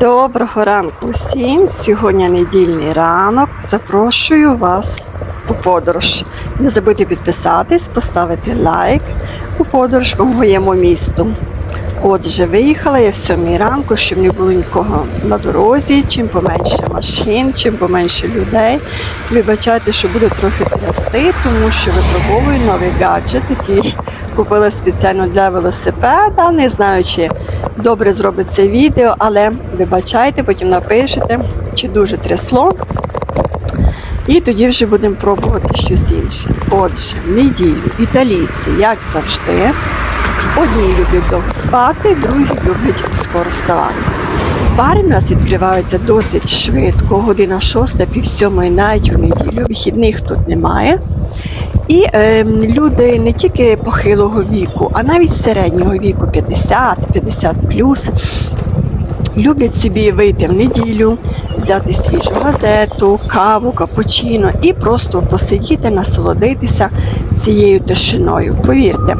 Доброго ранку усім! Сьогодні недільний ранок. Запрошую вас у подорож. Не забудьте підписатись, поставити лайк у подорож по моєму місту. Отже, виїхала я в сьомій ранку, щоб не було нікого на дорозі, чим поменше машин, чим поменше людей. Вибачайте, що буде трохи трясти, тому що випробовую новий гаджет, який купила спеціально для велосипеда. Не знаю, чи добре зробить це відео, але вибачайте, потім напишете, чи дуже трясло. І тоді вже будемо пробувати щось інше. Отже, в неділю італійці, як завжди, одні люблять довго спати, другі люблять скоро вставати. Бари в нас відкриваються досить швидко, година шоста, пів сьомої, навіть у неділю. Вихідних тут немає. І е, люди не тільки похилого віку, а навіть середнього віку 50-50 плюс люблять собі вийти в неділю, взяти свіжу газету, каву, капучино і просто посидіти, насолодитися цією тишиною. Повірте,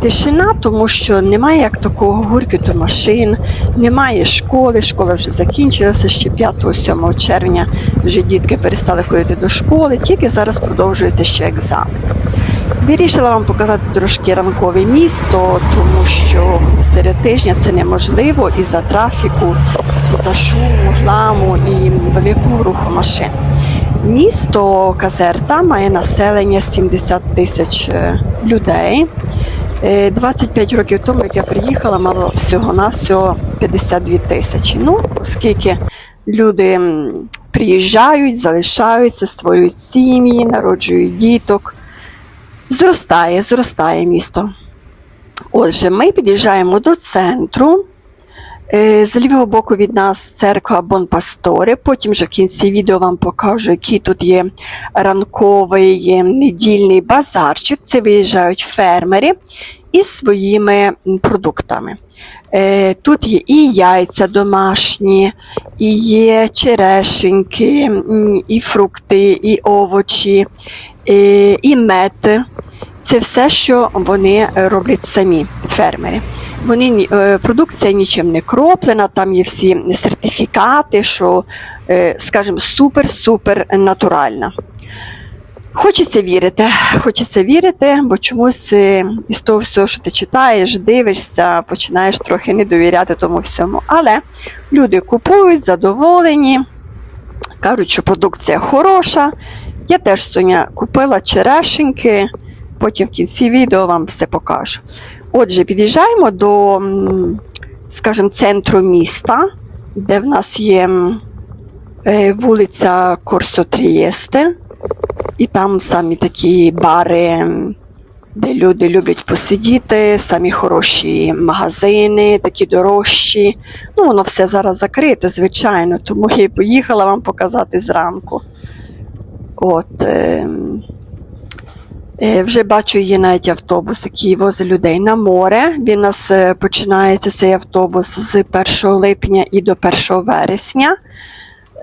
тишина, тому що немає як такого гуркіту машин, немає школи. Школа вже закінчилася ще 5-7 червня. Вже дітки перестали ходити до школи, тільки зараз продовжується ще екзамен. Вирішила вам показати трошки ранкове місто, тому що серед тижня це неможливо із-за трафіку, із-за шуму, гламу і великого руху машин. Місто Казерта має населення 70 тисяч е, людей. Е, 25 років тому, як я приїхала, мало всього-навсього 52 тисячі. Ну, оскільки люди приїжджають, залишаються, створюють сім'ї, народжують діток. Зростає, зростає місто. Отже, ми під'їжджаємо до центру. Е, З лівого боку від нас церква Бонпасторе. Потім вже в кінці відео вам покажу, який тут є ранковий недільний базарчик. Це виїжджають фермери із своїми продуктами. Е, Тут є і яйця домашні, і є черешеньки, і фрукти, і овочі, е, і мед. Це все, що вони роблять самі фермери. Вони е, продукція нічим не кроплена, там є всі сертифікати, що, скажімо, супер-супер натуральна. Хочеться вірити, хочеться вірити, бо чомусь е, із того всього, що ти читаєш, дивишся, починаєш трохи не довіряти тому всьому. Але люди купують, задоволені, кажуть, що продукція хороша. Я теж Соня купила черешеньки, потім в кінці відео вам все покажу. Отже, під'їжджаємо до, скажімо, центру міста, де в нас є е, вулиця Корсо Трієсте, і там самі такі бари, де люди люблять посидіти, самі хороші магазини, такі дорожчі. Ну, воно все зараз закрито, звичайно, тому я і поїхала вам показати зранку. От, е, е, вже бачу, є навіть автобус, який возить людей на море. Він у нас е, починається цей автобус з 1 липня і до 1 вересня.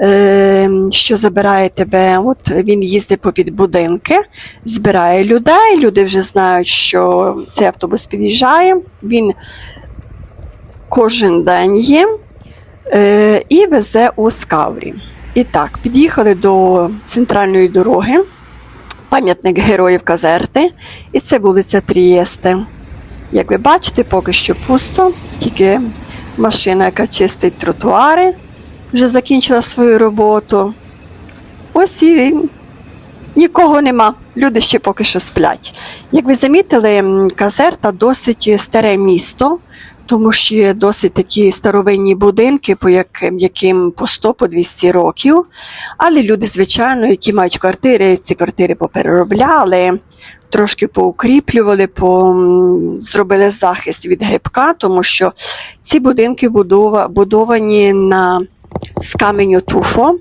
Е, що забирає тебе, от він їздить попід будинки, збирає людей. Люди вже знають, що цей автобус під'їжджає. Він кожен день є е, і везе у Скаврі. І так, під'їхали до центральної дороги, пам'ятник героїв Казерти, і це вулиця Трієсте. Як ви бачите, поки що пусто, тільки машина, яка чистить тротуари, вже закінчила свою роботу. Ось і нікого нема. Люди ще поки що сплять. Як ви замітили, Казерта досить старе місто, тому що є досить такі старовинні будинки, по яким, яким по 100 по 200 років. Але люди, звичайно, які мають квартири, ці квартири попереробляли, трошки поукріплювали, по, зробили захист від грибка, тому що ці будинки будова, будовані на з каменю туфо.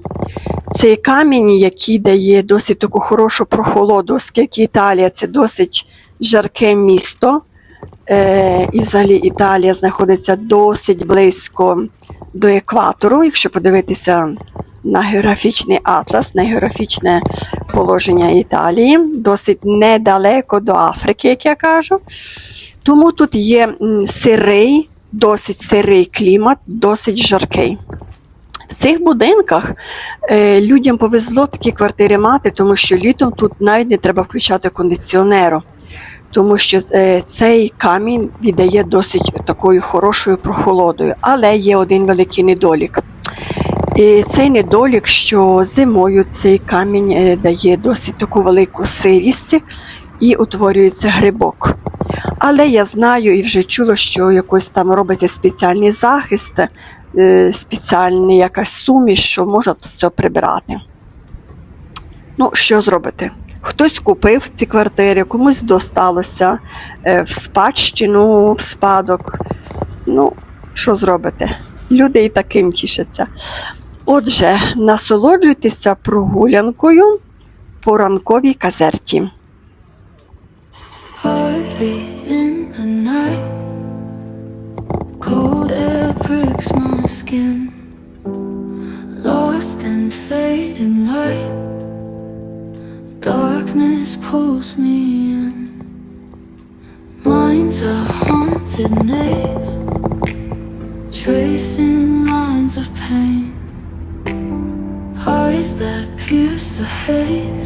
Це камінь, який дає досить таку хорошу прохолоду, оскільки Італія це досить жарке місто. Е, і взагалі Італія знаходиться досить близько до екватору. Якщо подивитися на географічний атлас, на географічне положення Італії, досить недалеко до Африки, як я кажу. Тому тут є сирий, досить сирий клімат, досить жаркий. В цих будинках е, людям повезло такі квартири мати, тому що літом тут навіть не треба включати кондиціонеру, тому що е, цей камінь віддає досить такою хорошою прохолодою. Але є один великий недолік. І цей недолік, що зимою цей камінь е, дає досить таку велику сирість і утворюється грибок. Але я знаю і вже чула, що якось там робиться спеціальний захист, спеціальна якась суміш, що можна все прибирати. Ну, що зробити? Хтось купив ці квартири, комусь досталося е, в спадщину, в спадок. Ну, що зробити? Люди і таким тішаться. Отже, насолоджуйтеся прогулянкою по ранковій казерті. Lost in fading light. Darkness pulls me in. Mind's a haunted maze. Tracing lines of pain. Eyes that pierce the haze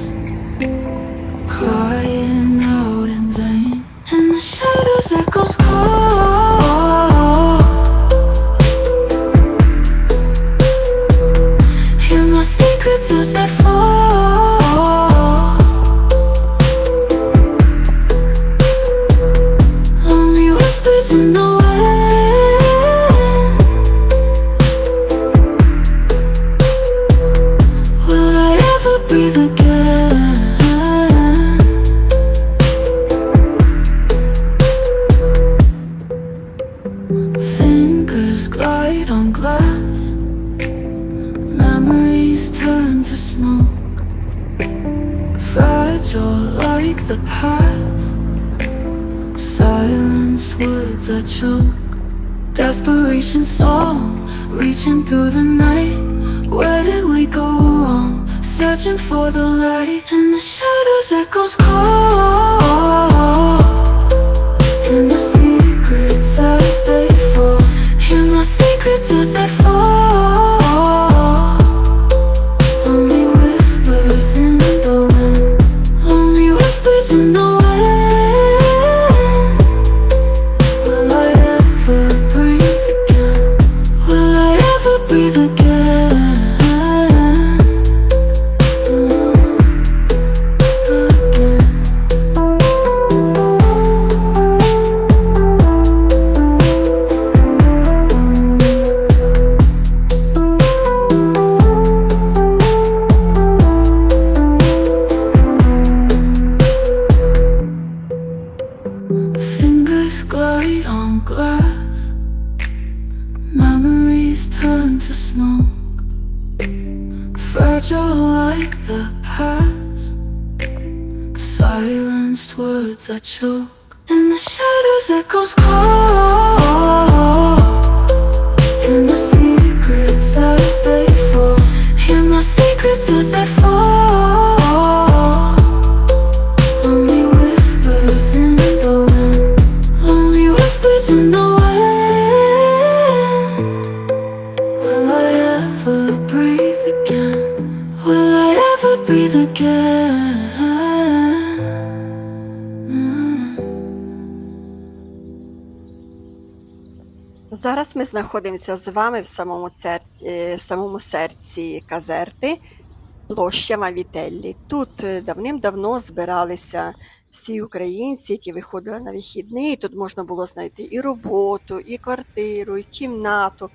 reaching through the night. Where did we go wrong? Searching for the light in the shadows, echoes cold In the secrets as they fall. Hear my secrets as they fall. Lonely whispers in the wind. Lonely whispers in the wind. Silenced words I choke. In the shadows, echoes call. In Ми знаходимося з вами в самому, цер... е, самому серці Казерти, площа Мавітеллі. Тут е, давним-давно збиралися всі українці, які виходили на вихідний. Тут можна було знайти і роботу, і квартиру, і кімнату.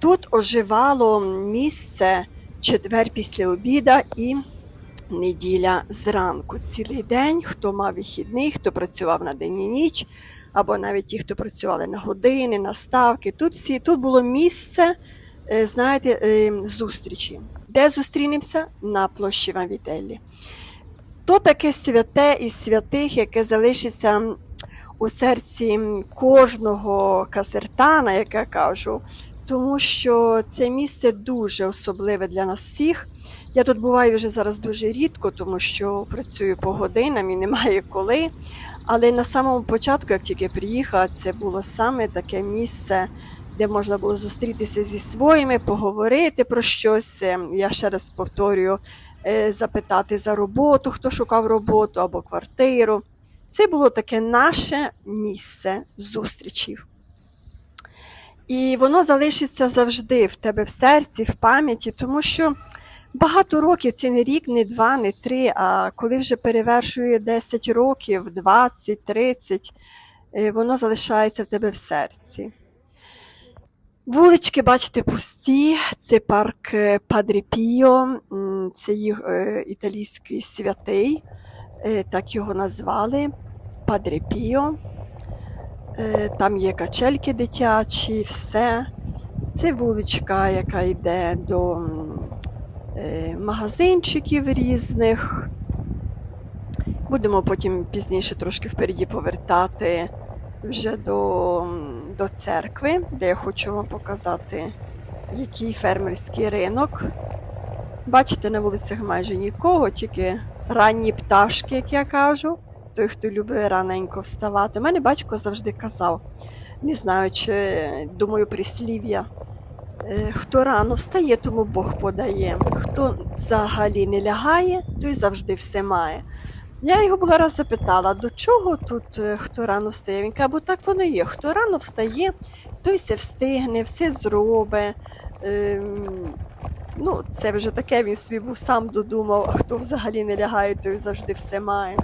Тут оживало місце четвер після обіда і неділя зранку. Цілий день, хто мав вихідний, хто працював на день і ніч, або навіть ті, хто працювали на години, на ставки. Тут всі тут було місце, е, знаєте, е, зустрічі. Де зустрінемося? На площі Вавітеллі. То таке святе із святих, яке залишиться у серці кожного казертана, як я кажу, тому що це місце дуже особливе для нас всіх. Я тут буваю вже зараз дуже рідко, тому що працюю по годинам і немає коли. Але на самому початку, як тільки приїхала, це було саме таке місце де можна було зустрітися зі своїми, поговорити про щось. Е, Я ще раз повторюю, е, запитати за роботу, хто шукав роботу або квартиру. Це було таке наше місце зустрічів. І воно залишиться завжди в тебе в серці, в пам'яті, тому що багато років це не рік, не два, не три, а коли вже перевершує 10 років, 20, 30, е, воно залишається в тебе в серці. Вулички, бачите, пусті. Це парк е, Падре Піо, це їх е, італійський святий, так його назвали. Падре Піо. Там є качельки дитячі, все. Це вуличка, яка йде до магазинчиків різних. Будемо потім пізніше трошки впереді повертати вже до, до церкви, де я хочу вам показати, який фермерський ринок. Бачите, на вулицях майже нікого, тільки ранні пташки, як я кажу. Той, хто любить раненько вставати. У мене батько завжди казав, не знаю, чи думаю прислів'я. Е, Хто рано встає, тому Бог подає. Хто взагалі не лягає, той завжди все має. Я його була раз запитала, до чого тут е, хто рано встає? Він каже, бо так воно є. Хто рано встає, той все встигне, все зробить. Ем, ну, це вже таке він собі був сам додумав, а хто взагалі не лягає, той завжди все має.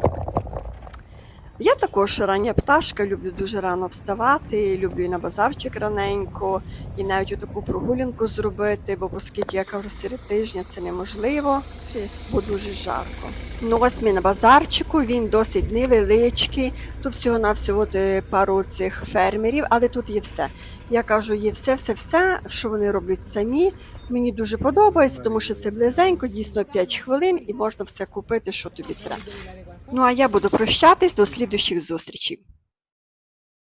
Я також рання пташка, люблю дуже рано вставати, люблю і на базарчик раненько, і навіть таку прогулянку зробити, бо оскільки я кажу, серед тижня це неможливо, бо дуже жарко. Ну ось ми на базарчику, він досить невеличкий. Тут всього-навсього пару цих фермерів, але тут є все. Я кажу, є все-все-все, що вони роблять самі. Мені дуже подобається, тому що це близенько, дійсно 5 хвилин, і можна все купити, що тобі треба. Ну а я буду прощатись до слідуючих зустрічей.